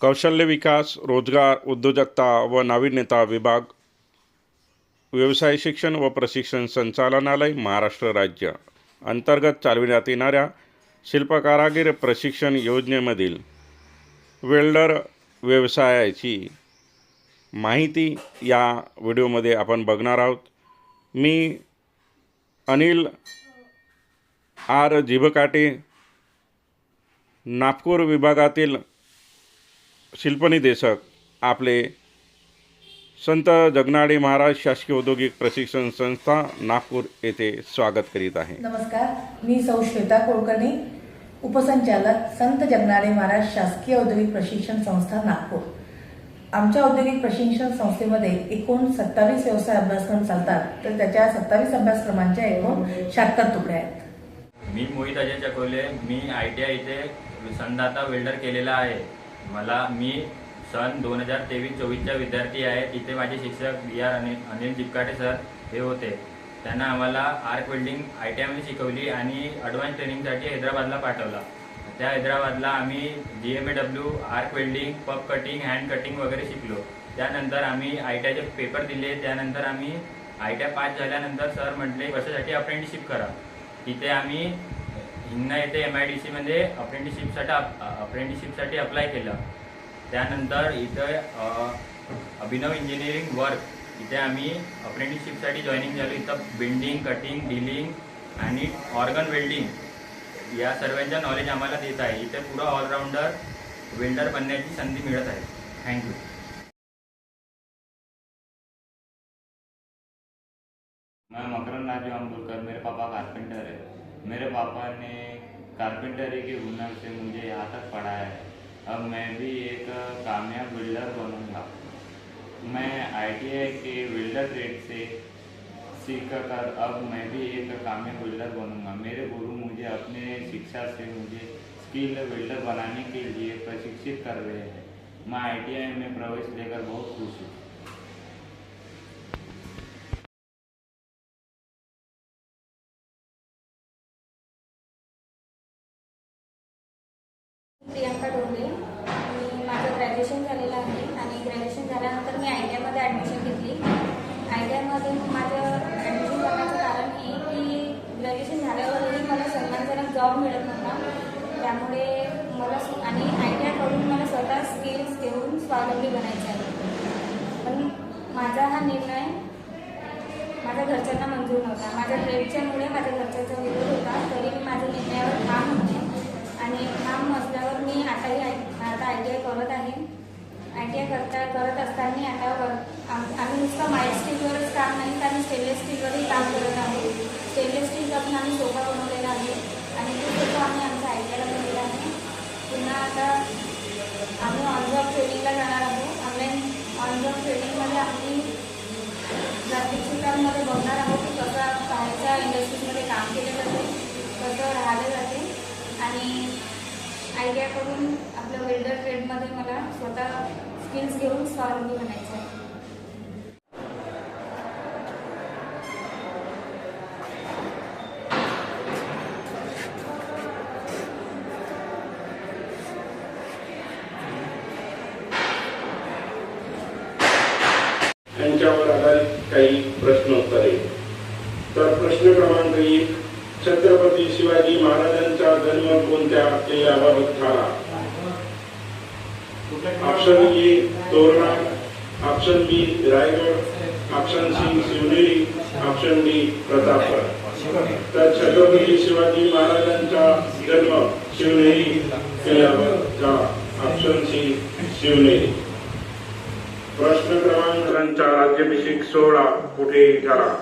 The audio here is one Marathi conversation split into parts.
कौशल्य विकास रोजगार उद्योजकता व नाविन्यता विभाग व्यवसाय शिक्षण व प्रशिक्षण संचालनालय महाराष्ट्र राज्य. अंतर्गत चालविण्यात येणाऱ्या शिल्पकारागीर प्रशिक्षण योजनेमधील वेल्डर व्यवसायाची माहिती या व्हिडिओमध्ये आपण बघणार आहोत. मी अनिल आर जिभकाटे नागपूर विभागातील शिल्पनिदेशक आपले संत जगनाडे महाराज शासकीय औद्योगिक प्रशिक्षण संस्था नागपूर येथे स्वागत करीत आहे. नमस्कार मी सौ श्वेता कुलकर्णी उपसंचालक संत जगनाडे महाराज शासकीय औद्योगिक प्रशिक्षण संस्था नागपूर. आमच्या औद्योगिक प्रशिक्षण संस्थेमध्ये एकूण सत्तावीस व्यवसाय अभ्यासक्रम चालतात तर त्याच्या सत्तावीस अभ्यासक्रमांच्या एकूण शहात्तर तुकड्या आहेत. मी मोहित अजय चकोले मी आय टी आय इथे संदाता वेल्डर केलेला आहे. मला मी सन दोन हजार तेवीस चोवीसचा विद्यार्थी आहे. तिथे माझे शिक्षक B R Anil Anil Jipkate sir हे होते. त्यांना आम्हाला आर्क वेल्डिंग आय टी आयमध्ये शिकवली आणि ॲडव्हान्स ट्रेनिंगसाठी हैदराबादला पाठवला. त्या हैदराबादला आम्ही G M A W arc welding पप कटिंग हँड कटिंग वगैरे शिकलो. त्यानंतर आम्ही आय टी आयचे पेपर दिले. त्यानंतर आम्ही आय टी आय पास झाल्यानंतर सर म्हटले कशासाठी अप्रेंटिसशिप करा. तिथे आम्ही हिंगणा येथे एम आय डी सीमध्ये अप्रेंटिसशिपसाठी अप्रेंटिसशिपसाठी अप्लाय केलं. त्यानंतर इथं अभिनव इंजिनिअरिंग वर्क इथे आम्ही अप्रेंटिसशिपसाठी जॉईनिंग झालो. इथं बिल्डिंग कटिंग डिलिंग आणि ऑर्गन वेल्डिंग या सर्वांचं नॉलेज आम्हाला देत आहे. इथे पुरं ऑलराऊंडर वेल्डर बनण्याची संधी मिळत आहे. थँक्यू मैं मकरन राजू अम्बुलकर मेरे पापा कारपेंटर है मेरे पापा ने कारपेंटरी के हुनर से मुझे यहाँ तक पढ़ाया है। अब मैं भी एक कामयाब बिल्डर बनूँगा। मैं आईटीआई के बिल्डर ट्रेड से सीख कर अब मैं भी एक कामयाब बिल्डर बनूँगा। मेरे गुरु मुझे अपने शिक्षा से मुझे स्किल बिल्डर बनाने के लिए प्रशिक्षित कर रहे हैं। मैं आईटीआई में प्रवेश लेकर बहुत खुश हूँ। प्रियांका डोंगरे. मी माझं ग्रॅज्युएशन झालेलं आहे आणि ग्रॅज्युएशन झाल्यानंतर मी आय टी आयमध्ये ॲडमिशन घेतली. आय टी आयमध्ये माझं ॲडमिशन करण्याचं कारण हे की ग्रॅज्युएशन झाल्यावरही मला सन्मानजनक जॉब मिळत नव्हता. त्यामुळे मला आणि आय टी आयकडून मला स्वतः स्किल्स घेऊन स्वावलंबी बनायचे आहे. पण माझा हा निर्णय माझ्या घरच्यांना मंजूर नव्हता. माझ्या ट्रेडच्यामुळे माझ्या घरच्यांचा विरोध होता. तरी मी माझ्या निर्णयावर काम होते. आणि ठाम असल्यावर मी आताही आता आय टी आय करत आहे. आय टी आय करता करत असताना आता आम- आम्ही नुसतं माईट स्टीलवरच काम नाही तर आम्ही स्टेनलेस स्टीलवरही काम करत आहोत स्टेनलेस स्टील पासून आम्ही सोफा बनवलेला आहे आणि तो सोफा आम्ही आमच्या आय टी आयला बनवलेला आहे पुन्हा आता आम्ही ऑन जॉब ट्रेनिंगला जाणार आहोत ऑनलाईन ऑन जॉब ट्रेनिंगमध्ये आम्ही प्रत्येक ठिकाणमध्ये बघणार आहोत की कसं बाहेरच्या इंडस्ट्रीजमध्ये काम केले जाते कसं राहिलं जाते आणि आय आपल्या वेल्डर ट्रेडमध्ये मला स्वतः स्किल्स घेऊन स्वावलंबी बनायचं आहे. यांच्यावर आधारित काही प्रश्न प्रश्नोत्तरे तर प्रश्न क्रमांक एक छत्रपती शिवाजी महाराजांचा जन्म कोणत्या ते याबाबत ठरा option A Torna option B Raigad. Option C Shivneri. Option D Pratapgad. तर छत्रपती शिवाजी महाराजांचा जन्म शिवनेरी किल्ल्यावर झाला. Option C Shivneri. प्रश्न क्रमांकांचा राज्याभिषेक सोहळा कुठे झाला?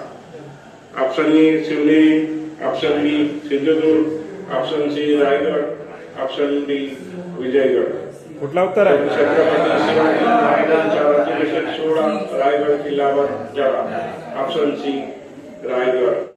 Option A Shivneri. Option B Sindhudurg option C Raigad option D Vijaygad कुठला उत्तर आहे छत्रपती शिवाजी महाराजांचा राज्याभिषेक सोहळा रायगड किल्ल्यावर झाला ऑप्शन सी रायगड